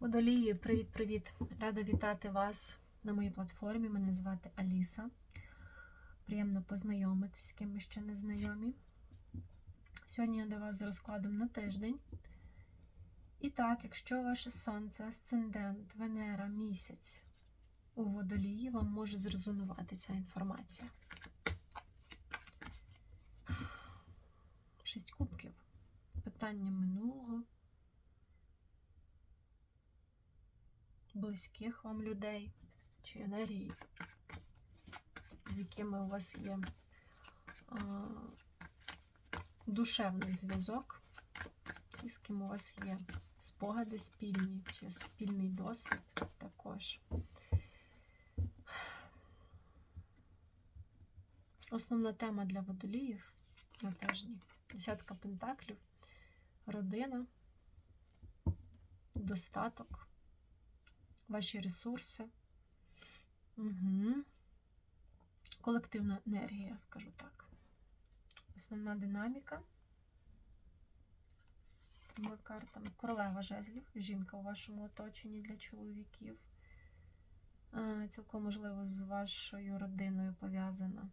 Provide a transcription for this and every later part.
Водолії, привіт-привіт! Рада вітати вас на моїй платформі. Мене звати Аліса. Приємно познайомитись з ким ще не знайомі. Сьогодні я до вас з розкладом на тиждень. І так, якщо ваше сонце, асцендент, Венера, місяць у водолії, вам може зрезонувати ця інформація. Шість кубків. Питання минулого. Близьких вам людей чи енергії, з якими у вас є а, душевний зв'язок, і з ким у вас є спогади спільні чи спільний досвід також. Основна тема для водоліїв на тижні десятка пентаклів, родина, достаток ваші ресурси. Угу. Колективна енергія, скажу так. Основна динаміка. Ми картами. Королева жезлів, жінка у вашому оточенні для чоловіків. Цілком можливо з вашою родиною пов'язана.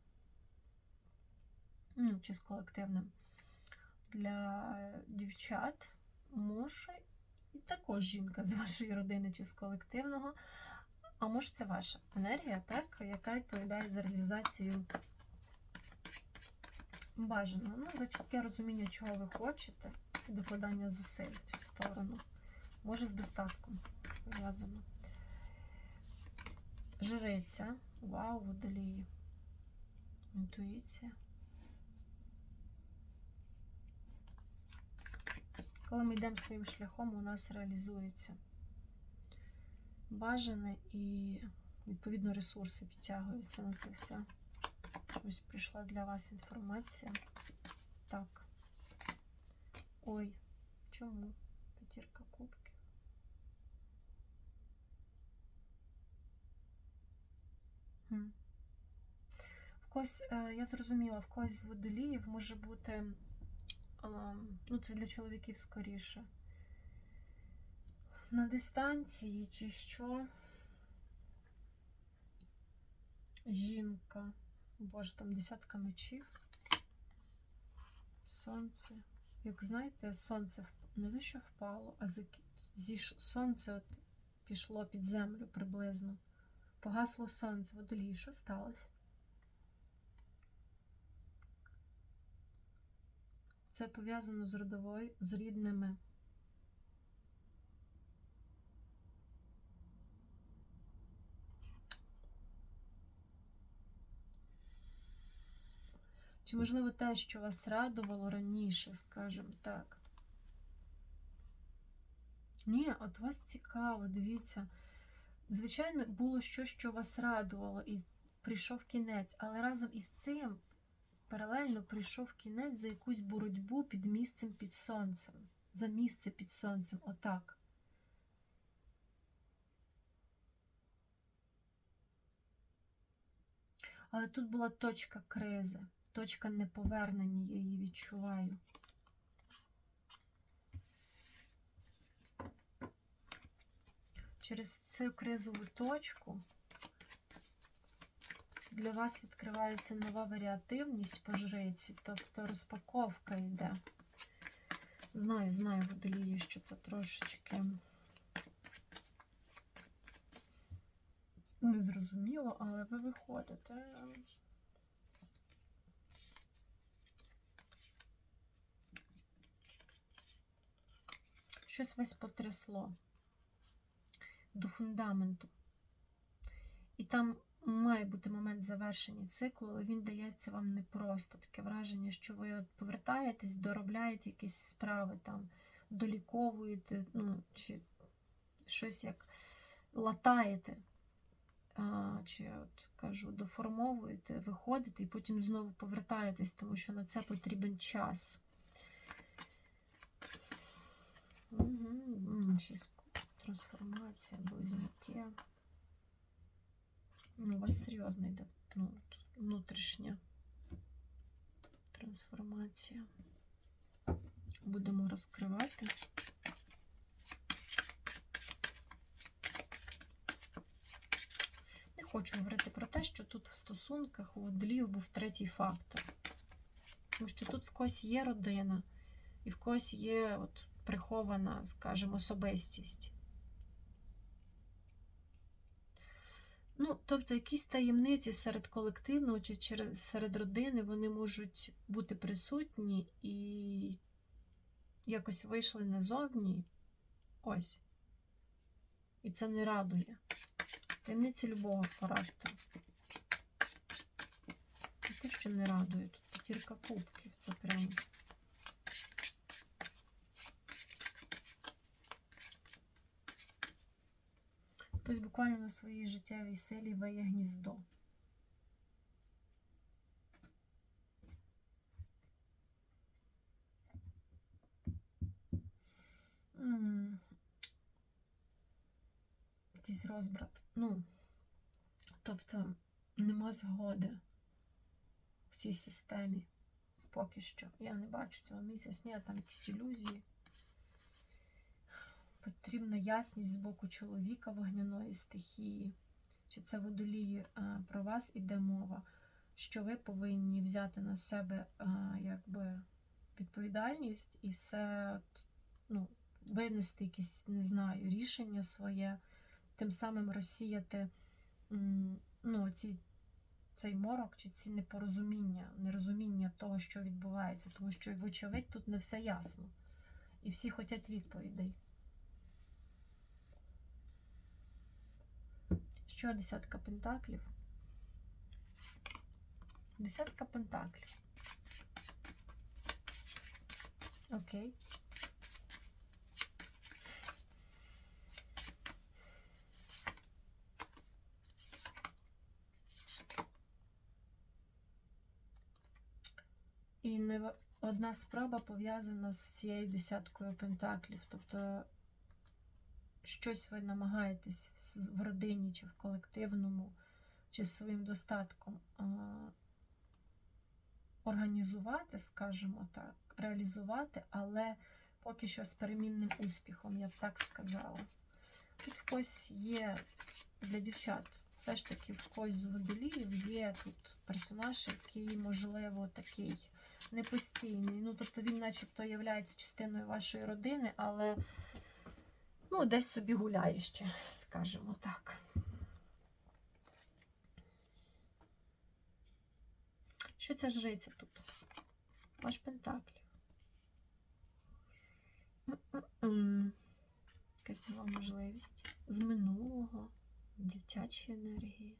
Ну, чи з колективним. Для дівчат може також жінка з вашої родини чи з колективного. А може, це ваша енергія, так, яка відповідає за реалізацію бажаного. Ну, за чітке розуміння, чого ви хочете, і докладання зусиль в цю сторону. Може, з достатком пов'язано. Жриця. Вау, водолії. Інтуїція. Коли ми йдемо своїм шляхом, у нас реалізується бажане і, відповідно, ресурси підтягуються на це все. Ось прийшла для вас інформація. Так. Ой, чому? П'ятірка кубків. В когось, е, я зрозуміла, в когось з водоліїв може бути ну це для чоловіків скоріше. На дистанції чи що? Жінка. Боже, там десятка мечів. Сонце. Як знаєте, сонце не те, що впало, а зі сонце от пішло під землю приблизно. Погасло сонце. Водолій, що сталося? Це пов'язано з родовою, з рідними. Чи, можливо, те, що вас радувало раніше, скажімо так? Ні, от вас цікаво, дивіться. Звичайно, було щось, що вас радувало, і прийшов кінець, але разом із цим паралельно прийшов кінець за якусь боротьбу під місцем під сонцем. За місце під сонцем. Отак. Але тут була точка кризи, точка неповернення, я її відчуваю. Через цю кризову точку для вас відкривається нова варіативність по жриці, тобто розпаковка йде. Знаю, знаю, водолії, що це трошечки незрозуміло, але ви виходите. Щось весь потрясло до фундаменту. І там має бути момент завершення циклу, але він дається вам непросто. Таке враження, що ви от повертаєтесь, доробляєте якісь справи, там, доліковуєте, ну, чи щось як латаєте, а, чи от кажу, доформовуєте, виходите і потім знову повертаєтесь, тому що на це потрібен час. Угу, щось трансформація, близнюки. Ну, у вас серйозна йде ну, внутрішня трансформація. Будемо розкривати. Не хочу говорити про те, що тут в стосунках у длів був третій фактор. Тому що тут в когось є родина, і в когось є от прихована, скажімо, особистість. Ну, тобто, якісь таємниці серед колективного чи через- серед родини вони можуть бути присутні і якось вийшли назовні. Ось. І це не радує. Таємниці любого характеру. Те, що не радує. Тут п'ятірка кубків. Це прям. Хтось буквально на своїй життєвій силі виє гніздо. Якийсь розбрат. Ну, тобто нема згоди в цій системі. Поки що. Я не бачу цього місяць, ні, там якісь ілюзії. Потрібна ясність з боку чоловіка вогняної стихії. Чи це водолії е, про вас іде мова, що ви повинні взяти на себе е, якби відповідальність і все ну, винести якісь, не знаю, рішення своє, тим самим розсіяти ну, ці, цей морок чи ці непорозуміння, нерозуміння того, що відбувається, тому що, вочевидь, тут не все ясно. І всі хочуть відповідей. Що десятка пентаклів? Десятка пентаклів. Окей. І не одна справа пов'язана з цією десяткою пентаклів. Тобто щось ви намагаєтесь в родині чи в колективному, чи з своїм достатком організувати, скажімо так, реалізувати, але поки що з перемінним успіхом, я б так сказала. Тут в когось є для дівчат, все ж таки в когось з водоліїв є тут персонаж, який, можливо, такий непостійний. Ну, тобто він начебто є частиною вашої родини, але ну, десь собі гуляє ще, скажімо так. Що ця жриця тут? Ваш пентаклів. Якась нова можливість з минулого, дитячі енергії.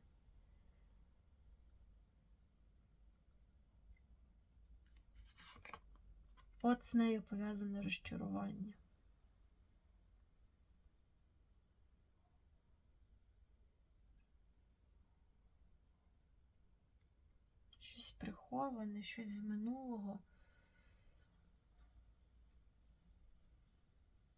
От з нею пов'язане розчарування. Щось приховане, щось з минулого.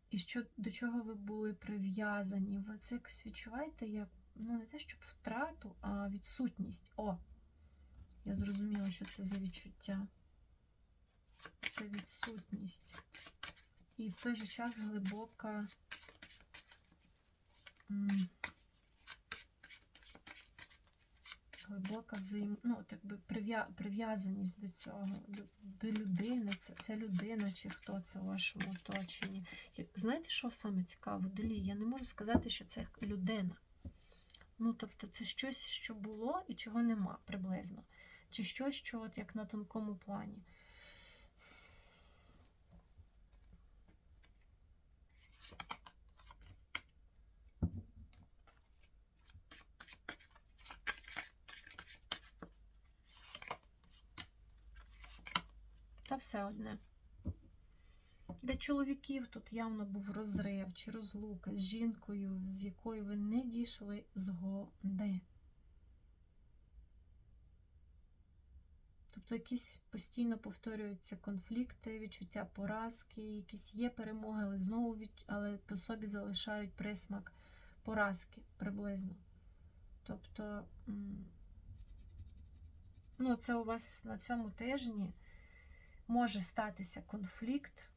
І що, до чого ви були прив'язані? Ви це якось відчуваєте як, ну, не те, щоб втрату, а відсутність. О! Я зрозуміла, що це за відчуття. Це відсутність. І в той же час глибока. м, Глибока взаєм... ну, якби прив'я... прив'язаність до цього, до, до людини. Це, це людина чи хто це в вашому оточенні. Знаєте, що саме цікаво, Долі? Я не можу сказати, що це людина. Ну, тобто, це щось, що було і чого нема приблизно. Чи щось, що от як на тонкому плані. Все одне. Для чоловіків тут явно був розрив чи розлука з жінкою, з якою ви не дійшли згоди. Тобто якісь постійно повторюються конфлікти, відчуття поразки, якісь є перемоги, але знову від... але по собі залишають присмак поразки приблизно. Тобто, ну, це у вас на цьому тижні може статися конфлікт.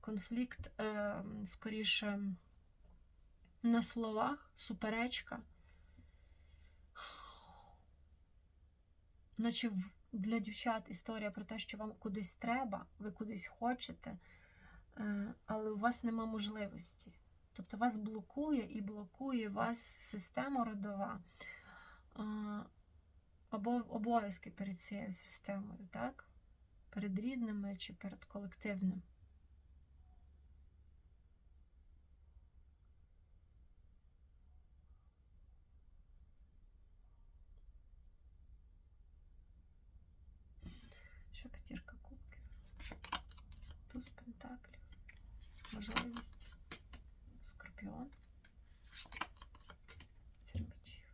Конфлікт, е, скоріше, на словах, суперечка. Наче для дівчат історія про те, що вам кудись треба, ви кудись хочете, е, але у вас нема можливості. Тобто вас блокує і блокує вас система родова е, обов'язки перед цією системою, так? Перед рідними чи перед колективним. Що п'ятірка кубків? Туз пентаклів. Можливість. Скорпіон. Цір мечів.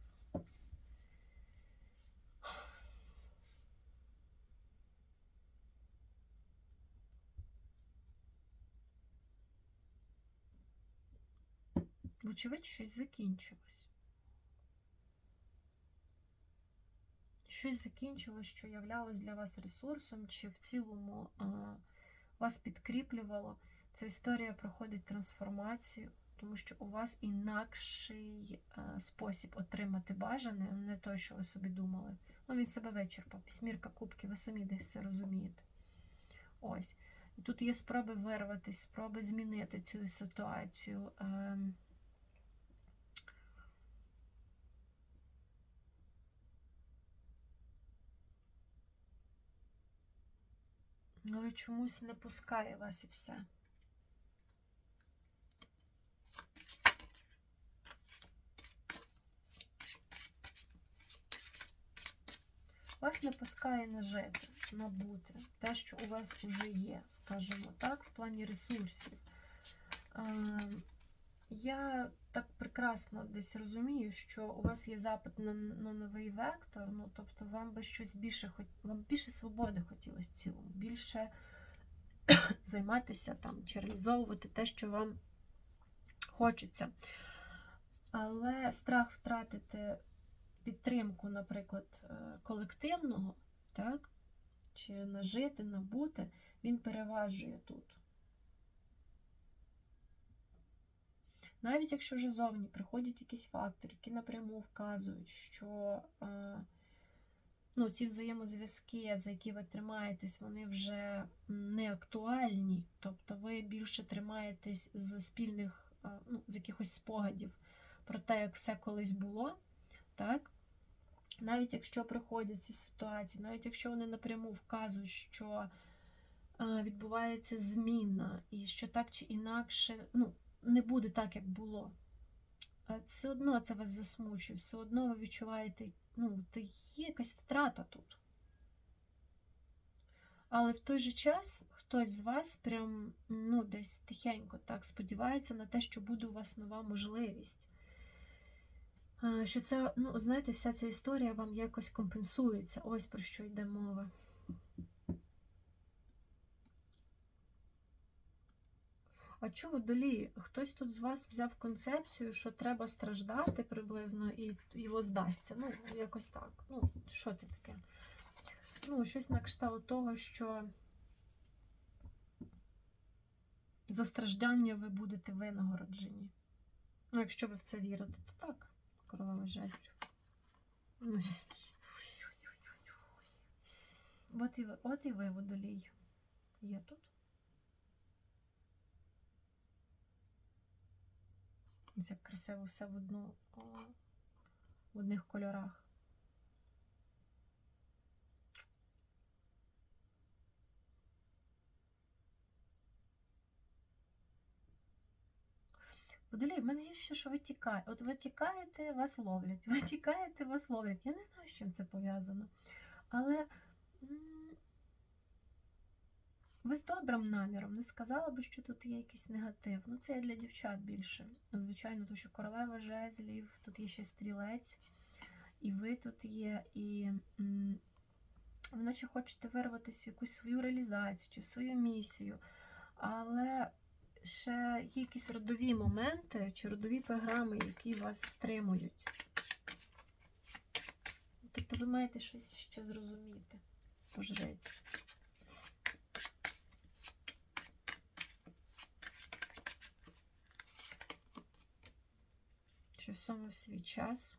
Вочевидь, щось закінчилось. Щось закінчилось, що являлось для вас ресурсом, чи в цілому а, вас підкріплювало. Ця історія проходить трансформацію, тому що у вас інакший а, спосіб отримати бажане, не той, що ви собі думали. Ну, він себе вичерпав. Пісмірка кубки, ви самі десь це розумієте. Ось. І тут є спроби вирватися, спроби змінити цю ситуацію. Ем, Але чомусь не пускає вас і все. Вас не пускає нажити, набути те, що у вас вже є, скажімо так, в плані ресурсів. Я так прекрасно десь розумію, що у вас є запит на, на новий вектор, ну тобто вам би щось більше вам більше свободи хотілося в цілому, більше займатися там чи реалізовувати те, що вам хочеться. Але страх втратити підтримку, наприклад, е, колективного, так, чи нажити, набути, він переважує тут. Навіть якщо вже зовні приходять якісь фактори, які напряму вказують, що е, ну, ці взаємозв'язки, за які ви тримаєтесь, вони вже не актуальні, тобто ви більше тримаєтесь з спільних, е, ну, з якихось спогадів про те, як все колись було, так? Навіть якщо приходять ці ситуації, навіть якщо вони напряму вказують, що е, відбувається зміна, і що так чи інакше, ну, не буде так, як було. Все одно це вас засмучує, все одно ви відчуваєте, ну, та є якась втрата тут. Але в той же час хтось з вас прям ну, десь тихенько так сподівається на те, що буде у вас нова можливість. Що це, ну, знаєте, вся ця історія вам якось компенсується. Ось про що йде мова. А чого водолії? Хтось тут з вас взяв концепцію, що треба страждати приблизно і його здасться. Ну, якось так. Ну, що це таке? Ну, щось на кшталт того, що за страждання ви будете винагороджені. Ну, якщо ви в це вірите, то так. Королева жезлів. Ну, От і ви, от і ви, водолій. Є тут. Ось як красиво все в одну в одних кольорах. Водолій, в мене є ще, що ви тікаєте. От ви тікаєте, вас ловлять. Ви тікаєте, вас ловлять. Я не знаю, з чим це пов'язано. Але ви з добрим наміром не сказала би, що тут є якийсь негатив. Ну, це я для дівчат більше. Звичайно, тому що королева жезлів, тут є ще стрілець, і ви тут є, і ви наче хочете вирватися в якусь свою реалізацію чи в свою місію. Але ще є якісь родові моменти чи родові програми, які вас стримують. Тобто ви маєте щось ще зрозуміти по що саме в свій час.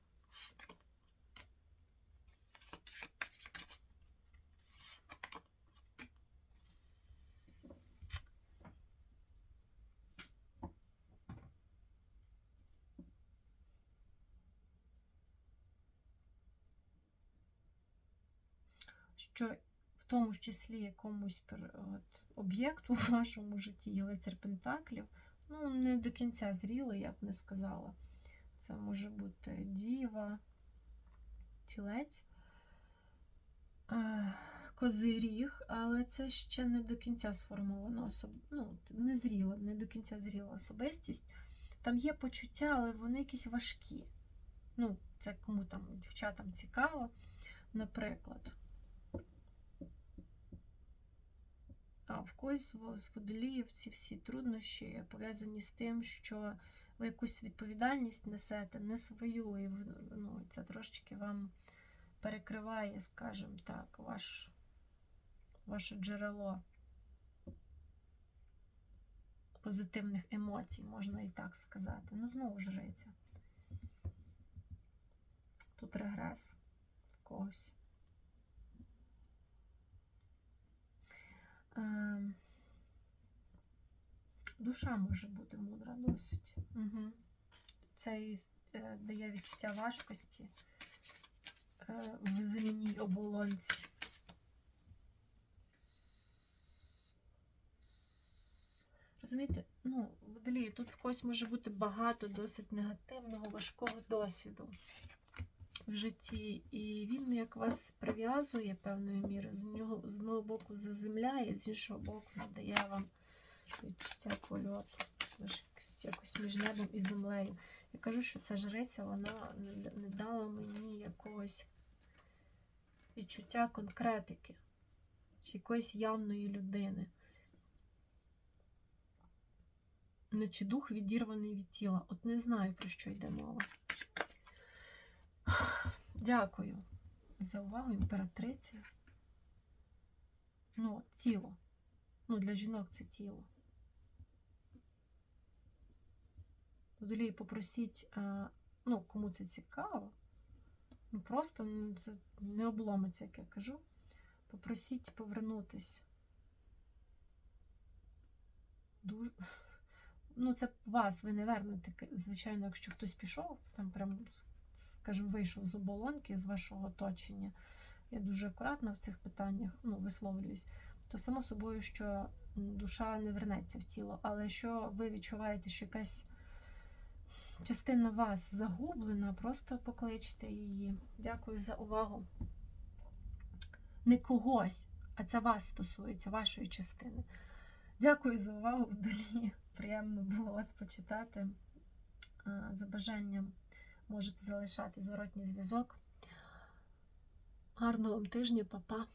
Що в тому ж числі якомусь об'єкту в вашому житті є лицар Пентаклів, ну, не до кінця зріло, я б не сказала. Це може бути діва, тілець, е, козиріг, але це ще не до кінця сформована особ... ну, не зріла, не до кінця зріла особистість. Там є почуття, але вони якісь важкі. Ну, це кому там дівчатам цікаво, наприклад. А в когось з водоліїв ці всі труднощі пов'язані з тим, що ви якусь відповідальність несете, не свою, і ну, це трошечки вам перекриває, скажімо так, ваш, ваше джерело позитивних емоцій, можна і так сказати. Ну, знову ж жриця. Тут регрес в когось. Ем, Душа може бути мудра досить. Угу. Це і, е, дає відчуття важкості е, в земній оболонці. Розумієте, ну, водолії, тут в когось може бути багато досить негативного, важкого досвіду в житті. І він як вас прив'язує певною мірою, з нього з одного боку заземляє, з іншого боку надає вам відчуття польоту, якось між небом і землею. Я кажу, що ця жриця вона не дала мені якогось відчуття конкретики чи якоїсь явної людини. Наче дух відірваний від тіла. От не знаю, про що йде мова. Дякую за увагу, імператриця. Ну, тіло. Ну, для жінок це тіло. Водолій, попросіть, ну, кому це цікаво, ну просто ну, це не обломиться, як я кажу. Попросіть повернутись. Дуже. Ну, це вас, ви не вернете, звичайно, якщо хтось пішов, там прям, скажімо, вийшов з оболонки, з вашого оточення. Я дуже акуратна в цих питаннях, ну, висловлююсь, то само собою, що душа не вернеться в тіло. Але якщо ви відчуваєте, що якась частина вас загублена, просто покличте її. Дякую за увагу. Не когось, а це вас стосується, вашої частини. Дякую за увагу вдалі. Приємно було вас почитати. За бажанням можете залишати зворотній зв'язок. Гарного вам тижня, па-па.